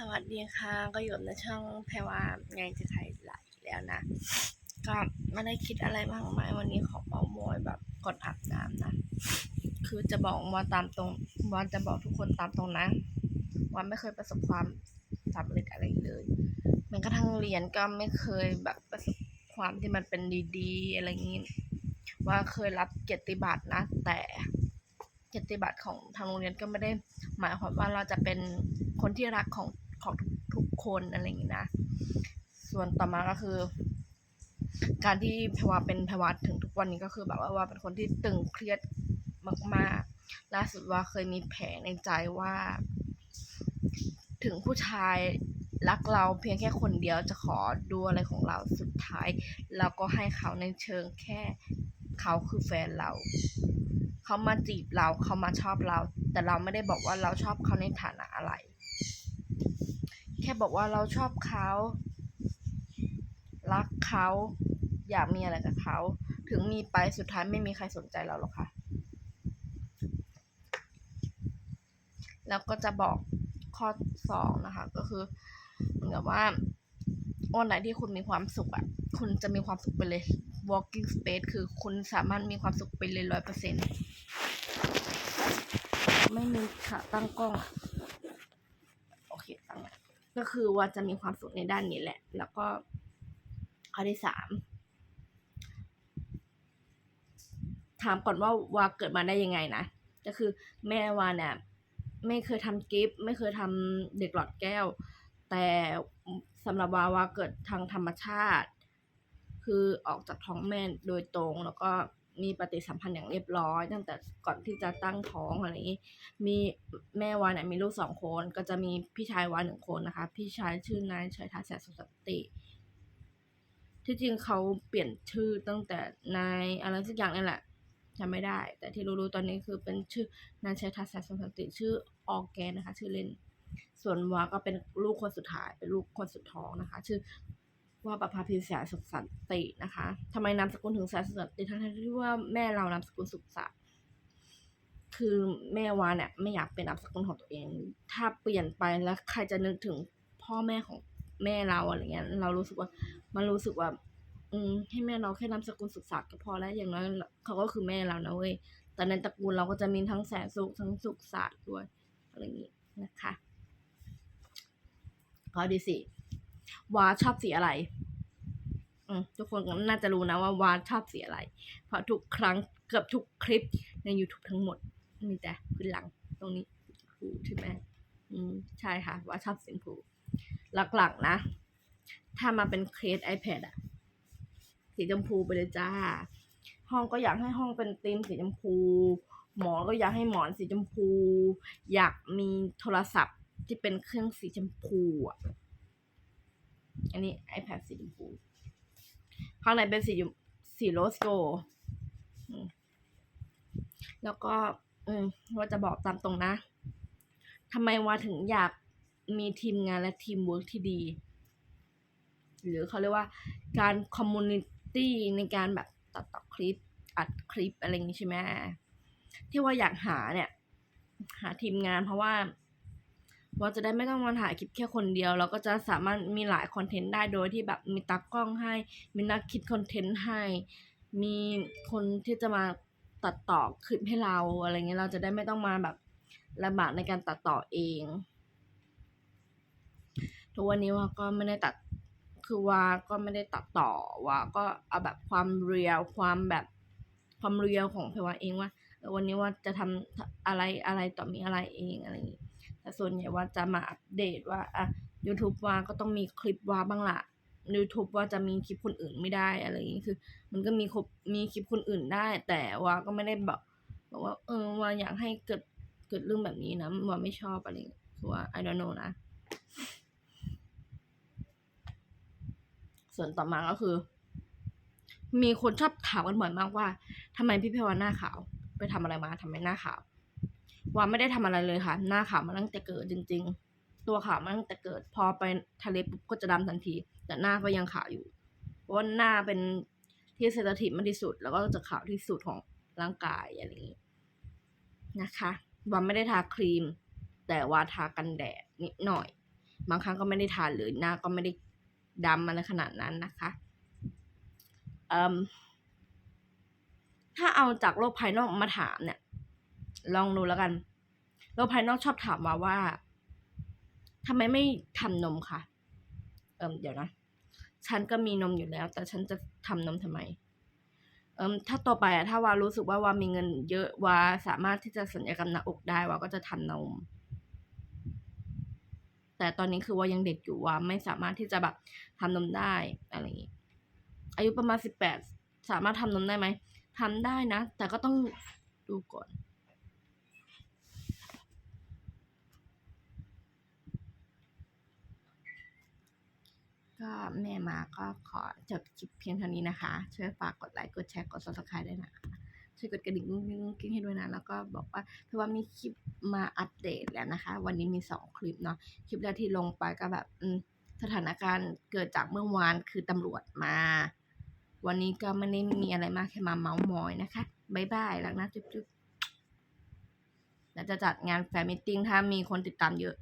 สวัสดีค่ะ ก็อยู่ในช่องแพรว่าไงจะไทยไหลแล้วนะ ก็ไม่ได้คิดอะไรมากมายวันนี้ขอเมามอยแบบก่อนอาบน้ำนะ คือจะบอกว่าตามตรงว่าจะบอกทุกคนตามตรงนะว่าไม่เคยประสบความสำเร็จอะไรเลยแม้กระทั่งเรียนก็ไม่เคยแบบประสบความที่มันเป็นดีๆ อะไรอย่างนี้ ว่าเคยรับเกียรติบัตรนะ แต่เกียรติบัตรของทางโรงเรียนก็ไม่ได้หมายความว่าเราจะเป็นคนที่รักของ ของทุกคนอะไรอย่างนี้นะ ส่วนต่อมาก็คือ การที่แพรวาเป็นแพรวาถึงทุกวันนี้ก็คือแบบว่าว่าเป็นคนที่ตึงเครียดมากๆ ล่าสุดว่าเคยมีแผลในใจว่า ถึงผู้ชายรักเราเพียงแค่คนเดียวจะขอดูอะไรของเราสุดท้ายเราก็ให้เขาในเชิงแค่เขาคือแฟนเรา เขามาจีบเราเขามาชอบเรา แต่เราไม่ได้บอกว่าเราชอบเขาในฐานะอะไร แค่บอกว่าเราชอบเขา รักเขา อยากมีอะไรกับเขา ถึงมีไปสุดท้ายไม่มีใครสนใจเราหรอกค่ะ แล้วก็จะบอกข้อสองนะคะ ก็คือเหมือนกับว่าวันไหนที่คุณมีความสุขอะคุณจะมีความสุขไปเลย walking space คือคุณสามารถมีความสุขไปเลยร้อยเปอร์เซ็นไม่มีขาตั้งกล้องอะโอเคตั้งแล้ว ก็คือว่าจะมีความสุขในด้านนี้แหละ แล้วก็ข้อที่สามถามก่อนว่าวาเกิดมาได้ยังไงนะ ก็คือแม่วาเนี่ยไม่เคยทำกิฟต์ไม่เคยทำเด็กหลอดแก้ว แต่สำหรับวาวาเกิดทางธรรมชาติ คือออกจากท้องแม่โดยตรงแล้วก็ มีปฏิสัมพันธ์อย่างเรียบร้อย ตั้งแต่ก่อนที่จะตั้งท้องอะไรอย่างนี้ มีแม่วาเนี่ยมีลูกสองคน ก็จะมีพี่ชายวาหนึ่งคนนะคะ พี่ชายชื่อนายชัยทัศน์แสนสุขสันติ ที่จริงเขาเปลี่ยนชื่อตั้งแต่นายอะไรสักอย่างนี่แหละจำไม่ได้ แต่ที่รู้ๆตอนนี้คือเป็นชื่อนายชัยทัศน์แสนสุขสันติชื่อออแกนนะคะ ชื่อเล่นส่วนวาก็เป็นลูกคนสุดท้ายเป็นลูกคนสุดท้องนะคะ ชื่อ ว่าประภาพิแสนสุขสันตินะคะทำไมนามสกุลถึงแสนสุขสันติทั้งที่ว่าแม่เรานามสกุลสุขสันต์คือแม่วาเนี่ยไม่อยากเป็นนามสกุลของตัวเอง ถ้าเปลี่ยนไปแล้วใครจะนึกถึงพ่อแม่ของแม่เราอะไรเงี้ย เรารู้สึกว่ามันรู้สึกว่า อืมให้แม่เราแค่นามสกุลสุขศักดิ์ก็พอแล้วอย่างน้อยเขาก็คือแม่เรานะเว้ยแต่ในตระกูลเราก็จะมีทั้งแสนสุขทั้งสุขศาสตร์ด้วยอะไรอย่างนี้นะคะข้อที่สี่วาชอบสีอะไร ทุกคนก็น่าจะรู้นะว่าวาชอบสีอะไร เพราะทุกครั้งเกือบทุกคลิปใน YouTube ทั้งหมด มีแต่พื้นหลังตรงนี้ผูใช่ไหมอืมใช่ค่ะว่าชอบสีชมพูหลักๆนะ ถ้ามาเป็นเคส iPad อะสีชมพูไปเลยจ้า ห้องก็อยากให้ห้องเป็นธีมสีชมพู หมอนก็อยากให้หมอนสีชมพู อยากมีโทรศัพท์ที่เป็นเครื่องสีชมพูอะ อันนี้ iPad สีชมพู ข้างในเป็นสีสีโรสโกแล้วก็ อืมว่าจะบอกตามตรงนะทำไมว่าถึงอยากมีทีมงานและทีมเวิร์กที่ดี หรือเขาเรียกว่าการคอมมูนิตี้ในการแบบตัดต่อคลิป อัดคลิปอะไรอย่างนี้ใช่ไหมที่ว่าอยากหาเนี่ย หาทีมงานเพราะว่า ว่าจะได้ไม่ต้องมาถ่ายคลิปแค่คนเดียว เราก็จะสามารถมีหลายคอนเทนต์ได้โดยที่แบบมีตากล้องให้ มีนักคิดคอนเทนต์ให้ มีคนที่จะมาตัดต่อคลิปให้เราอะไรเงี้ยเราจะได้ไม่ต้องมาแบบลำบากในการตัดต่อเองทุกวันนี้ว่าก็ไม่ได้ตัดคือว่าก็ไม่ได้ตัดต่อว่าก็เอาแบบความเรียลความแบบความเรียลของเพว่าเองว่าวันนี้ว่าจะทำอะไรอะไรต่อมีอะไรเองอะไรอย่างงี้ แต่ส่วนใหญ่ว่าจะมาอัปเดตว่าอะ YouTube ว่าก็ต้องมีคลิปว่าบ้างละ YouTube ว่าจะมีคลิปคนอื่นไม่ได้อะไรอย่างงี้คือ มันก็มีคลิปมีคลิปคนอื่นได้ แต่ว่าก็ไม่ได้แบบบอกว่าเออว่าอยากให้เกิดเกิดเรื่องแบบนี้นะว่าไม่ชอบอะไรคือว่า I don't know นะ ส่วนต่อมาก็คือ มีคนชอบถามกันบ่อยมากว่าทำไมพี่เพวาหน้าขาว ไปทำอะไรมาทำไมหน้าขาว ว่าไม่ได้ทำอะไรเลยค่ะ หน้าขาวมาตั้งแต่เกิดจริง ๆ ตัวขาวมาตั้งแต่เกิด พอไปทะเลปุ๊บก็จะดำทันที แต่หน้าก็ยังขาวอยู่ เพราะว่าหน้าเป็นที่เซนซิทีฟมากที่สุด แล้วก็จะขาวที่สุดของร่างกายอะไรอย่างนี้นะคะว่าไม่ได้ทาครีม แต่ว่าทากันแดดนิดหน่อย บางครั้งก็ไม่ได้ทานเลยหน้าก็ไม่ได้ดำอะไรขนาดนั้นนะคะเอ่มถ้าเอาจากโลกภายนอกมาถามเนี่ย ลองดูแล้วกันโลกภายนอกชอบถามมาว่าทำไมไม่ทำนมคะเอิมเดี๋ยวนะฉันก็มีนมอยู่แล้ว แต่ฉันจะทำนมทำไม เอิมถ้าต่อไปอะถ้าวารู้สึกว่าวามีเงิน เยอะวาสามารถที่จะสัญญกรรมหน้าอกได้วาก็จะทำนม แต่ตอนนี้คือว่ายังเด็กอยู่ว่าไม่สามารถที่จะแบบทำนมได้อะไรอย่างงี้อายุประมาณสิบแปดสามารถทำนมได้ไหมทำได้นะ แต่ก็ต้องดูก่อน ก็แม่มาก็ขอจบคลิปเพียงเท่านี้นะคะ ช่วยฝากกดไลค์ กดแชร์ กด subscribe ด้วยนะคะ ช่วยกดกระดิ่งกุ้งกิ้งกุ้งกิ้งให้ด้วยนะ แล้วก็บอกว่าพี่ว่ามีคลิปมาอัปเดตแล้วนะคะ วันนี้มีสองคลิปเนาะ คลิปแรกที่ลงไปก็แบบสถานการณ์เกิดจากเมื่อวานคือตำรวจมา วันนี้ก็ไม่ได้มีอะไรมากแค่มาเมาส์มอยนะคะบายบายรักนะจุ๊บจุ๊บแล้วจะจัดงานแฟนมิทติ้งถ้ามีคนติดตามเยอะ